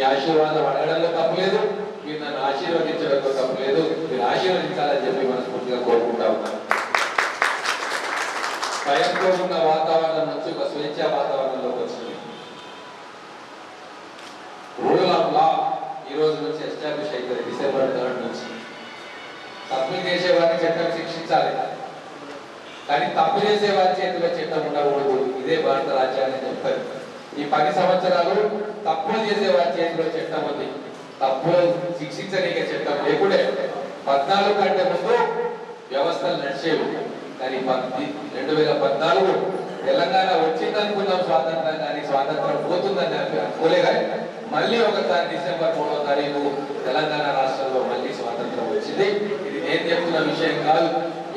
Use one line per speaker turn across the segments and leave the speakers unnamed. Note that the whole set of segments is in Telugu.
మీ ఆశీర్వాదం అడగడంలో తప్పలేదు మీరు నన్ను ఆశీర్వదించడంలో తప్పలేదు మీరు ఆశీర్వదించాలని చెప్పి మనస్ఫూర్తిగా కోరుకుంటా ఉన్నాను. భయంతో ఉన్న వాతావరణం నుంచి ఒక స్వేచ్ఛ వాతావరణంలోకి వచ్చింది. రూల్ ఆఫ్ లా ఈ రోజు నుంచి ఎస్టాబ్లిష్ అవుతుంది డిసెంబర్ థర్డ్ నుంచి. తప్పులు చేసే వారిని చట్టం శిక్షించాలి. కానీ తప్పు చేసే వారి చేతిలో చట్టం ఉండకూడదు. ఇదే భారత రాజ్యాంగం చెప్తారు ఈ పది సంవత్సరాలు తప్పులు చేసే వారి చేతిలో చట్టం ఉంది. తప్పులు శిక్షించలేక చట్టం. లేకుండే పద్నాలుగు కంటే ముందు వ్యవస్థలు నడిచేవి. కానీ పద్ది- రెండు వేల పద్నాలుగు తెలంగాణ వచ్చిందనుకున్నాం స్వాతంత్రం కానీ స్వాతంత్రం పోతుందని అనుకోలే కానీ మళ్ళీ ఒకసారి డిసెంబర్ మూడో తారీఖు తెలంగాణ రాష్ట్రంలో మళ్ళీ స్వాతంత్రం వచ్చింది. ఇది నేను చెప్తున్న విషయం కాదు.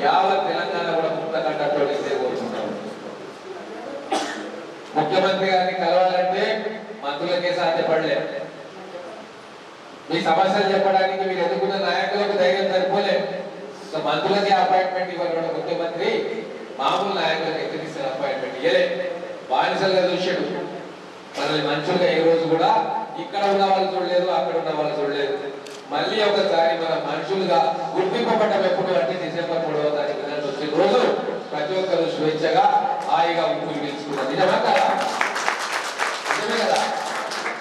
యావత్ తెలంగాణ కూడా ముక్త కట్టతో ముఖ్యమంత్రి గారిని కలవాలంటే మంత్రులకే సాధ్యపడలే మీ సమస్యలు చెప్పడానికి మీరు ఎదుర్కొన్న నాయకులకు ధైర్యం సరిపోలే సో మంత్రులకి అపాయింట్మెంట్ ఇవ్వడం ముఖ్యమంత్రి మామూలు నాయకులకు ఎక్కడికి అపాయింట్మెంట్ ఇవ్వలే బానిసలుగా చూశాడు. మనల్ని మంచులుగా ఏ రోజు కూడా ఇక్కడ ఉన్న వాళ్ళు చూడలేదు అక్కడ ఉన్న వాళ్ళు చూడలేదు. మళ్ళీ ఒకసారి మన మనుషులుగా గుర్తింపబడ్డం ఎప్పుడు అంటే డిసెంబర్ మూడవ తారీఖు రోజు ప్రతి ఒక్కరు స్వేచ్ఛగా హాయిగా ఊపిరి పీల్చుకున్నారు నిజమా కదా? నిజమే కదా?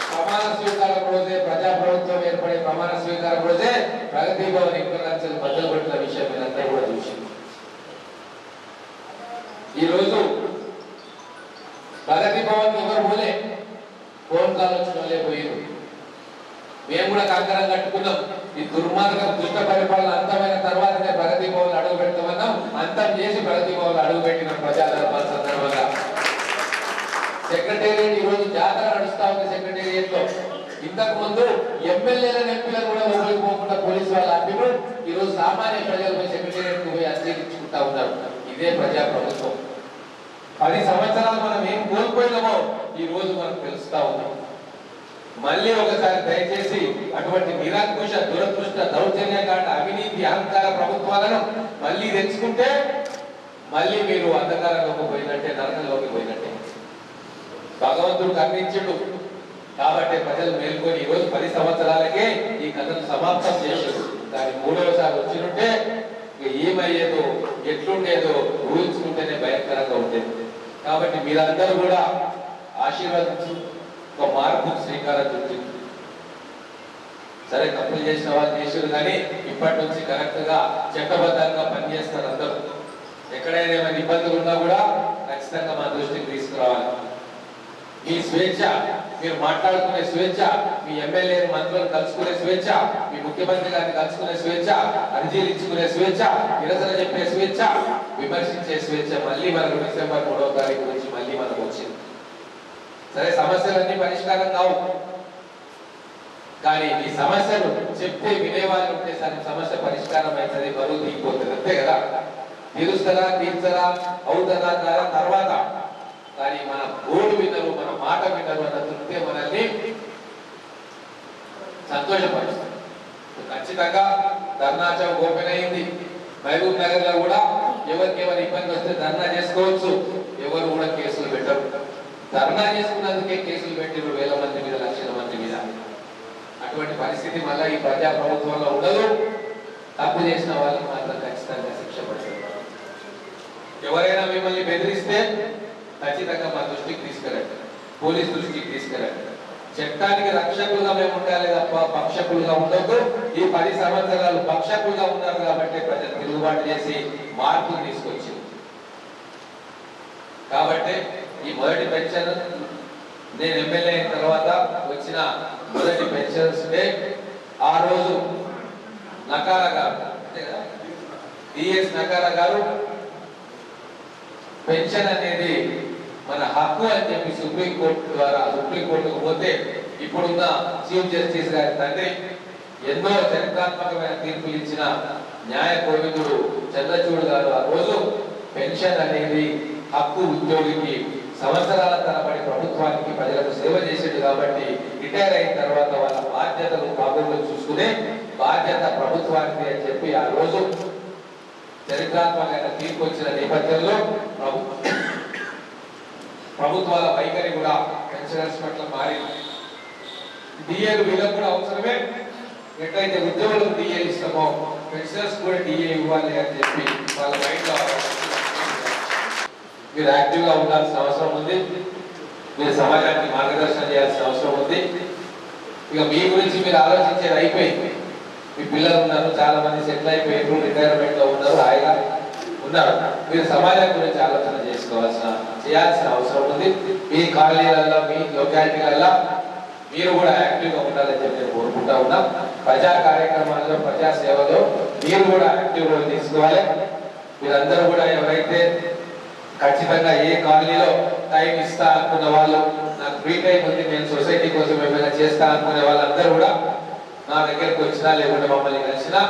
ప్రమాణ స్వీకారం రోజే ప్రజాప్రభుత్వం ఏర్పడే ప్రమాణ స్వీకారం రోజే ప్రగతి భవన్ ఇంటర్నేషనల్ బద్దలు పెట్టిన విషయం మీరంతా కూడా చూసింది ఈరోజు ప్రగతి భవన్ ఎవరు పోలే? ఫోన్ కాల్ వచ్చిన వాళ్ళే పోయారు మేము కూడా కంకరం కట్టుకున్నాం. ఈ దుర్మార్గం దుష్ట పరిపాలన అంతమైన తర్వాతనే ప్రగతి భవన్ అడుగు పెడతామన్నాం అంతం చేసి ప్రగతి భవన్ అడుగు పెట్టిన ప్రజాదరణ. సెక్రటేరియట్ ఈ రోజు జాతర నడుస్తా ఉంది సెక్రటేరియట్లో ఇంతకు ముందు ఎమ్మెల్యేల ఎంపీలను కూడా వదిలిపోకుండా పోకుండా పోలీసు వాళ్ళు ఆపిరు ఈ రోజు సామాన్య ప్రజలు పోయి సెక్రటేరియట్ పోయి అధ్యక్షించుకుంటా ఉన్నారు. ఇదే ప్రజా ప్రభుత్వం పది సంవత్సరాలు మనం ఏం కోల్పోయినామో ఈ రోజు మనం తెలుస్తా ఉన్నాం. మళ్ళీ ఒకసారి దయచేసి అటువంటి నిరాకుశ దురదృష్ట దౌర్జన్యకాండ అవినీతి అహంకార ప్రభుత్వాలను మళ్ళీ తెచ్చుకుంటే మళ్ళీ మీరు అంధకారంలోకి పోయినట్టే నరకంలోకి పోయినట్టే. భగవంతుడు కర్ణించుడు కాబట్టి ప్రజలు మేల్కొని ఈ రోజు పది సంవత్సరాలకే ఈ కథను సమాప్తం చేసాడు దాని మూడవసారి వచ్చినట్టే ఏమయ్యేదో ఎట్లుండేదో ఊహించుకుంటేనే భయంకరంగా ఉండేది. కాబట్టి మీరందరూ కూడా ఆశీర్వదించి ఒక మార్పు శ్రీకారం చుట్టింది సరే తప్పులు చేసిన వాళ్ళు చేసారు కానీ ఇప్పటి నుంచి కరెక్ట్గా చట్టబద్ధంగా పనిచేస్తారు అందరూ. ఎక్కడైనా ఏమైనా ఇబ్బందులు ఉన్నా కూడా ఖచ్చితంగా మా దృష్టికి తీసుకురావాలి. మీ స్వేచ్ఛ మీరు మాట్లాడుకునే స్వేచ్ఛ మీ ఎమ్మెల్యే మంత్రులను కలుసుకునే స్వేచ్ఛ మీ ముఖ్యమంత్రి గారిని కలుసుకునే స్వేచ్ఛ అర్జీలు ఇచ్చుకునే స్వేచ్ఛ నిరసన చెప్పే స్వేచ్ఛ విమర్శించే స్వేచ్ఛ మళ్ళీ మనకు డిసెంబర్ మూడవ తారీఖు నుంచి మళ్ళీ మనకు వచ్చింది. సరే సమస్యలన్నీ పరిష్కారం కావు. కానీ ఈ సమస్యలు చెప్తే వినేవాళ్ళు ఉంటే సరే సమస్య పరిష్కారం అవుతుంది బరువు దిగిపోతుంది అంతే కదా? తీరుస్తారా తీర్చరా అవుతుందా తర్వాత కానీ మన ఓటు వినరు మన మాట వినరు అన్న తృప్తే మనల్ని సంతోషపరుస్తుంది. ఖచ్చితంగా ధర్నా ఓపెన్ అయింది. మహబూబ్ నగర్లో కూడా ఎవరికి ఎవరి ఇబ్బంది వస్తే ధర్నా చేసుకోవచ్చు. ఎవరు కూడా కేసులు పెట్టరు. ధర్నా చేసుకున్నందుకే కేసులు పెట్టిరు వేల మంది మీద లక్షల మంది మీద. అటువంటి పరిస్థితి మళ్ళీ ఈ ప్రజా ప్రభుత్వంలో ఉండదు. తప్పు చేసిన వాళ్ళకి మాత్రం ఖచ్చితంగా శిక్ష పడుతుంది ఎవరైనా మిమ్మల్ని బెదిరిస్తే ఖచ్చితంగా మా దృష్టికి తీసుకెళ్ళండి. పోలీస్ దృష్టికి తీసుకెళ్ళండి. చట్టానికి రక్షకులుగా మేము ఉండాలి తప్ప పక్షకులుగా ఉండొద్దు. ఈ పది సంవత్సరాలు పక్షకులుగా ఉన్నారు కాబట్టి ప్రజలు తిరుగుబాటు చేసి మార్పులు తీసుకొచ్చింది. కాబట్టి ఈ మొదటి పెన్షన్ నేను ఎమ్మెల్యే అయిన తర్వాత వచ్చిన మొదటి పెన్షన్స్ డే ఆ రోజు నకార గారు డిఎస్ నకార గారు పెన్షన్ అనేది మన హక్కు అని చెప్పి సుప్రీం కోర్టు ద్వారా సుప్రీంకోర్టుకు పోతే ఇప్పుడున్న చీఫ్ జస్టిస్ గారి తండ్రి ఎన్నో చరిత్రాత్మకమైన తీర్పులు ఇచ్చిన న్యాయ కోవిదుడు చంద్రచూడు గారు ఆ రోజు పెన్షన్ అనేది హక్కు ఉద్యోగికి సంవత్సరాల తరబడి ప్రభుత్వానికి ప్రజలకు సేవ చేసేది కాబట్టి రిటైర్ అయిన తర్వాత వాళ్ళ బాధ్యతలు బాగోగులు చూసుకునే బాధ్యత ప్రభుత్వానికి అని చెప్పి ఆ రోజు చరిత్రాత్మకమైన తీర్పు వచ్చిన నేపథ్యంలో ప్రభు ప్రభుత్వాల వైఖరి కూడా పెన్షనర్స్ పట్ల మారింది డిఏలు వీళ్ళకు కూడా అవసరమే. ఎట్లయితే ఉద్యోగులకు డిఏ ఇస్తామో పెన్షనర్స్ కూడా డిఏ ఇవ్వాలి అని చెప్పి వాళ్ళ మైండ్లో మీరు యాక్టివ్గా ఉండాల్సిన అవసరం ఉంది. మీరు సమాజానికి మార్గదర్శనం చేయాల్సిన అవసరం ఉంది. ఇక మీ గురించి మీరు ఆలోచించేది అయిపోయింది. మీ పిల్లలు ఉన్నారు చాలా మంది సెటిల్ అయిపోయారు రిటైర్మెంట్లో ఉన్నారు హాయిగా ఉన్నారు. మీరు సమాజం గురించి ఆలోచన చేసుకోవాల్సిన చేయాల్సిన అవసరం ఉంది. మీ కాలనీలలో మీ లొకాలిటీలలో మీరు కూడా యాక్టివ్గా ఉండాలని చెప్పి నేను కోరుకుంటా ఉన్నా. ప్రజా కార్యక్రమాల్లో ప్రజా సేవలో మీరు కూడా యాక్టివ్ రోల్ తీసుకోవాలి. మీరందరూ కూడా ఎవరైతే ఖచ్చితంగా ఏ కాలనీలో టైం ఇస్తా అనుకున్న వాళ్ళు నాకు ఫ్రీ టైం ఉంది నేను సొసైటీ కోసం ఏమైనా చేస్తా అనుకునే వాళ్ళందరూ కూడా నా దగ్గరకు వచ్చినా లేకుంటే మమ్మల్ని కలిసినా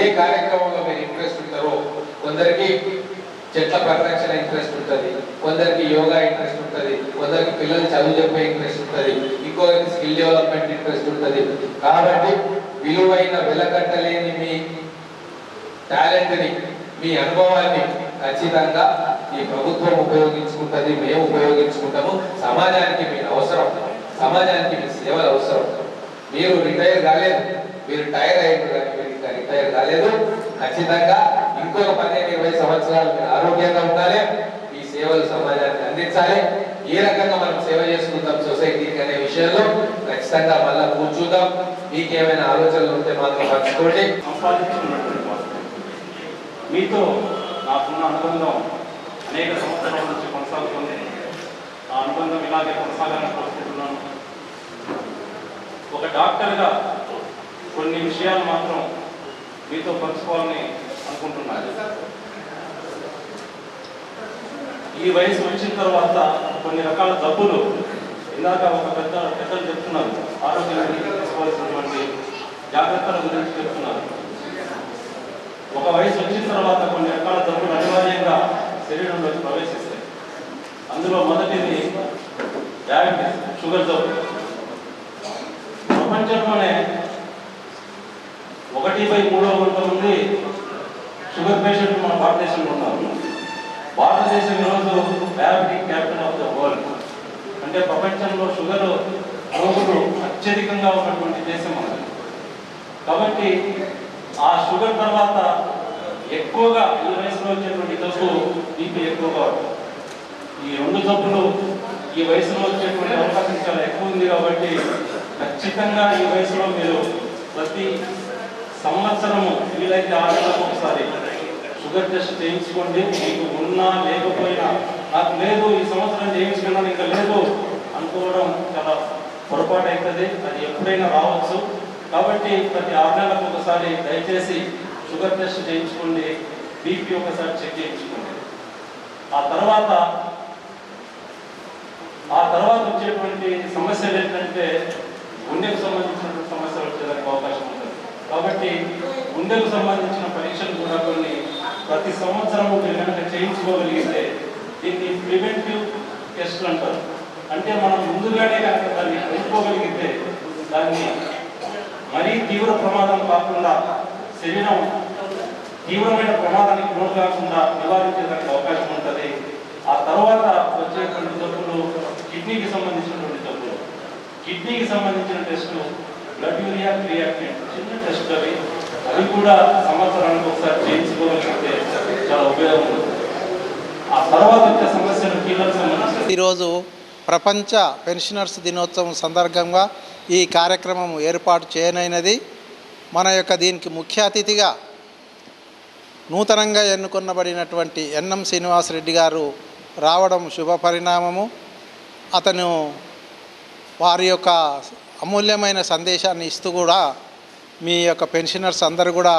ఏ కార్యక్రమంలో మీరు ఇంట్రెస్ట్ ఉంటారో కొందరికి చెట్ల పరిరక్షణ ఇంట్రెస్ట్ ఉంటుంది కొందరికి యోగా ఇంట్రెస్ట్ ఉంటుంది కొందరికి పిల్లలు చదువు చెప్పే ఇంట్రెస్ట్ ఉంటుంది ఇంకొకరికి స్కిల్ డెవలప్మెంట్ ఇంట్రెస్ట్ ఉంటుంది. కాబట్టి విలువైన వెలకట్టలేని మీ టాలెంట్ని మీ అనుభవాన్ని ఖచ్చితంగా ఈ ప్రభుత్వం ఉపయోగించుకుంటుంది మేము ఉపయోగించుకుంటాము. సమాజానికి మీరు అవసరం సమాజానికి మీ సేవలు అవసరం. మీరు రిటైర్ కాలేదు మీరు టైర్ అయ్యారు కానీ మీరు ఇంకా రిటైర్ కాలేదు. ఖచ్చితంగా ఇంకో పదిహేను ఇరవై సంవత్సరాలు ఆరోగ్యంగా ఉండాలి. ఈ సేవలు సమాజానికి అందించాలి. ఏ రకంగా మనం సేవ చేసుకుందాం సొసైటీకి అనే విషయంలో. ఖచ్చితంగా మళ్ళా కూర్చుందాం మీకేమైనా ఆలోచనలు ఉంటే మాత్రం పంచుకోండి.
మీతో నాకున్న అనుబంధం అనేక సంవత్సరాల నుంచి కొనసాగుతుంది. ఆ అనుబంధం ఇలాగే కొనసాగాలని కోరుకుంటున్నాను. ఒక డాక్టర్గా కొన్ని విషయాలు మాత్రం మీతో పంచుకోవాలని ఈ వయసు వచ్చిన తర్వాత కొన్ని రకాల జబ్బులు. ఇందాక ఒక పెద్ద పెద్దలు చెప్తున్నారు. ఆరోగ్యానికి తీసుకోవాల్సినటువంటి జాగ్రత్తల గురించి చెప్తున్నారు. ఒక వయసు వచ్చిన తర్వాత కొన్ని రకాల జబ్బులు అనివార్యంగా శరీరంలోకి ప్రవేశిస్తాయి. అందులో మొదటిది డయాబెటీస్ షుగర్ జబ్బు. ప్రపంచంలోనే ఒకటి బై మూడో వంట ఉంది షుగర్ పేషెంట్ మన భారతదేశంలో ఉన్నారు. భారతదేశం ఈరోజు diabetic capital of the world. అంటే ప్రపంచంలో షుగర్ రోగులు అత్యధికంగా ఉన్నటువంటి దేశం మనది కాబట్టి ఆ షుగర్ తర్వాత ఎక్కువగా ఈ వయసులో వచ్చేటువంటి జబ్బు బీపీ ఎక్కువగా ఈ రెండు జబ్బులు ఈ వయసులో వచ్చేటువంటి అవకాశం చాలా ఎక్కువ ఉంది కాబట్టి ఖచ్చితంగా ఈ వయసులో మీరు ప్రతి సంవత్సరము వీలైతే ఆరు ఒకసారి షుగర్ టెస్ట్ చేయించుకోండి మీకు ఉన్నా లేకపోయినా. నాకు లేదు ఈ సంవత్సరం చేయించుకున్నాను ఇంకా లేదు అనుకోవడం చాలా పొరపాటు అవుతుంది అది ఎప్పుడైనా రావచ్చు. కాబట్టి ప్రతి ఆరు నెలలకు ఒకసారి దయచేసి షుగర్ టెస్ట్ చేయించుకోండి బీపీ ఒకసారి చెక్ చేయించుకోండి. ఆ తర్వాత ఆ తర్వాత వచ్చేటువంటి సమస్యలు ఏంటంటే గుండెకు సంబంధించినటువంటి సమస్యలు వచ్చేదానికి అవకాశం ఉంటుంది. కాబట్టి గుండెకు సంబంధించిన పరీక్షలు కూడా కొన్ని ప్రతి సంవత్సరం మీరు కనుక చేయించుకోగలిగితే దీన్ని ప్రివెంటివ్ టెస్ట్ అంటారు. అంటే మనం ముందుగానే కనుక దాన్ని తెలుసుకోగలిగితే దాన్ని మరీ తీవ్ర ప్రమాదం కాకుండా శరీరం తీవ్రమైన ప్రమాదానికి లోను కాకుండా నివారించేదానికి అవకాశం ఉంటుంది. ఆ తర్వాత వచ్చేటువంటి జబ్బులు కిడ్నీకి సంబంధించినటువంటి జబ్బులు. కిడ్నీకి సంబంధించిన టెస్టులు బ్లడ్ యూరియా క్రియాటిన్ చిన్న టెస్ట్ అవి. అది కూడా సంవత్సరానికి ఒకసారి చేయించుకోవాలంటే చాలా ఉపయోగం ఆ తర్వాత వచ్చే సమస్యలు.
ఈరోజు ప్రపంచ పెన్షనర్స్ దినోత్సవం సందర్భంగా ఈ కార్యక్రమం ఏర్పాటు చేయనైనది. మన యొక్క దీనికి ముఖ్య అతిథిగా నూతనంగా ఎన్నుకొనబడినటువంటి ఎన్ఎం శ్రీనివాసరెడ్డి గారు రావడం శుభ పరిణామము. అతను వారి యొక్క అమూల్యమైన సందేశాన్ని ఇస్తూ కూడా మీ యొక్క పెన్షనర్స్ అందరూ కూడా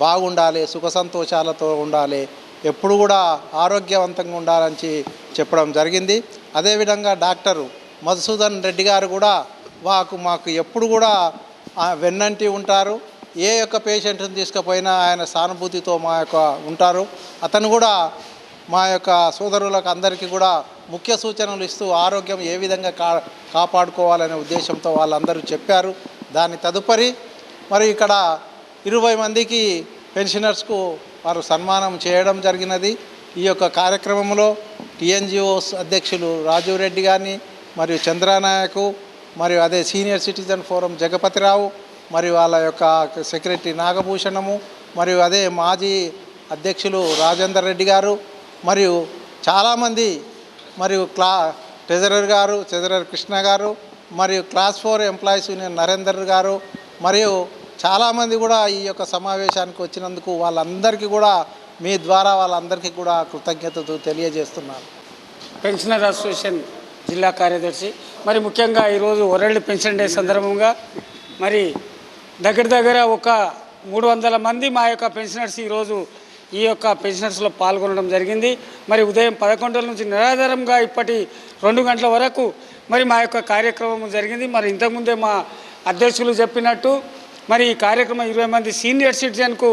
బాగుండాలి సుఖ సంతోషాలతో ఉండాలి ఎప్పుడు కూడా ఆరోగ్యవంతంగా ఉండాలని చెప్పడం జరిగింది. అదేవిధంగా డాక్టరు మధుసూదన్ రెడ్డి గారు కూడా మాకు మాకు ఎప్పుడు కూడా వెన్నంటి ఉంటారు. ఏ యొక్క పేషెంట్ని తీసుకుపోయినా ఆయన సానుభూతితో మా యొక్క ఉంటారు. అతను కూడా మా యొక్క సోదరులకు అందరికీ కూడా ముఖ్య సూచనలు ఇస్తూ ఆరోగ్యం ఏ విధంగా కా కాపాడుకోవాలనే ఉద్దేశంతో వాళ్ళందరూ చెప్పారు. దాని తదుపరి మరి ఇక్కడ ఇరవై మందికి పెన్షనర్స్కు వారు సన్మానం చేయడం జరిగినది. ఈ యొక్క కార్యక్రమంలో టిఎన్జిఓస్ అధ్యక్షులు రాజీవ్ రెడ్డి గారిని మరియు చంద్రానాయకు మరియు అదే సీనియర్ సిటిజన్ ఫోరం జగపతిరావు మరియు వాళ్ళ యొక్క సెక్రటరీ నాగభూషణము మరియు అదే మాజీ అధ్యక్షులు రాజేందర్ రెడ్డి గారు మరియు చాలామంది మరియు క్లా ట్రెజరర్ గారు ట్రెజరర్ కృష్ణ గారు మరియు class four employees union Narender గారు మరియు చాలామంది కూడా ఈ యొక్క సమావేశానికి వచ్చినందుకు వాళ్ళందరికీ కూడా మీ ద్వారా వాళ్ళందరికీ కూడా కృతజ్ఞతలు తెలియజేస్తున్నాను.
పెన్షనర్ అసోసియేషన్ జిల్లా కార్యదర్శి మరి ముఖ్యంగా ఈరోజు వరల్డ్ పెన్షన్ డే సందర్భంగా మరి దగ్గర దగ్గర ఒక మూడు వందల మంది మా యొక్క పెన్షనర్స్ ఈరోజు ఈ యొక్క పెన్షనర్స్లో పాల్గొనడం జరిగింది. మరి ఉదయం పదకొండుల నుంచి నిరాధారంగా ఇప్పటి రెండు గంటల వరకు మరి మా యొక్క కార్యక్రమం జరిగింది. మరి ఇంతకుముందే మా అధ్యక్షులు చెప్పినట్టు మరి ఈ కార్యక్రమం ఇరవై మంది సీనియర్ సిటిజన్కు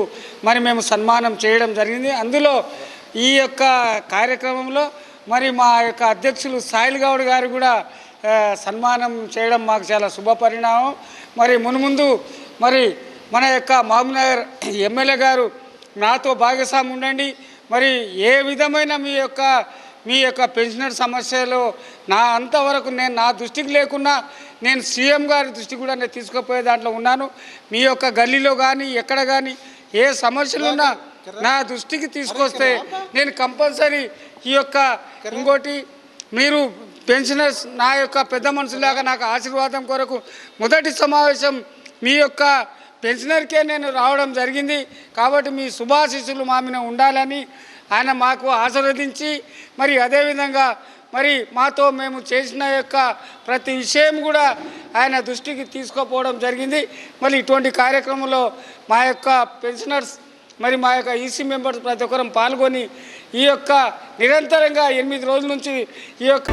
మరి మేము సన్మానం చేయడం జరిగింది. అందులో ఈ యొక్క కార్యక్రమంలో మరి మా యొక్క అధ్యక్షులు సాయిల్ గౌడ్ గారు కూడా సన్మానం చేయడం మాకు చాలా శుభ పరిణామం. మరి మున్ముందు మరి మన యొక్క మహబూబ్నగర్ ఎమ్మెల్యే గారు నాతో భాగస్వామి ఉండండి. మరి ఏ విధమైన మీ యొక్క మీ యొక్క పెన్షనర్ సమస్యలో నా అంతవరకు నేను నా దృష్టికి లేకున్నా నేను సీఎం గారి దృష్టికి కూడా నేను తీసుకుపోయే దాంట్లో ఉన్నాను. మీ యొక్క గల్లీలో కానీ ఎక్కడ కానీ ఏ సమస్యలు ఉన్నా నా దృష్టికి తీసుకొస్తే నేను కంపల్సరీ ఈ యొక్క ఇంకోటి మీరు పెన్షనర్స్ నా యొక్క పెద్ద మనుషులాగా నాకు ఆశీర్వాదం కొరకు మొదటి సమావేశం మీ యొక్క పెన్షనర్కే నేను రావడం జరిగింది. కాబట్టి మీ శుభాశీస్సులు మా మీద ఉండాలని ఆయన మాకు ఆశీర్వదించి మరి అదేవిధంగా మరి మాతో మేము చేసిన యొక్క ప్రతి విషయం కూడా ఆయన దృష్టికి తీసుకోపోవడం జరిగింది. మరి ఇటువంటి కార్యక్రమంలో మా యొక్క పెన్షనర్స్ మరి మా యొక్క ఈసీ మెంబర్స్ ప్రతి ఒక్కరం పాల్గొని ఈ యొక్క నిరంతరంగా ఎనిమిది రోజుల నుంచి ఈ యొక్క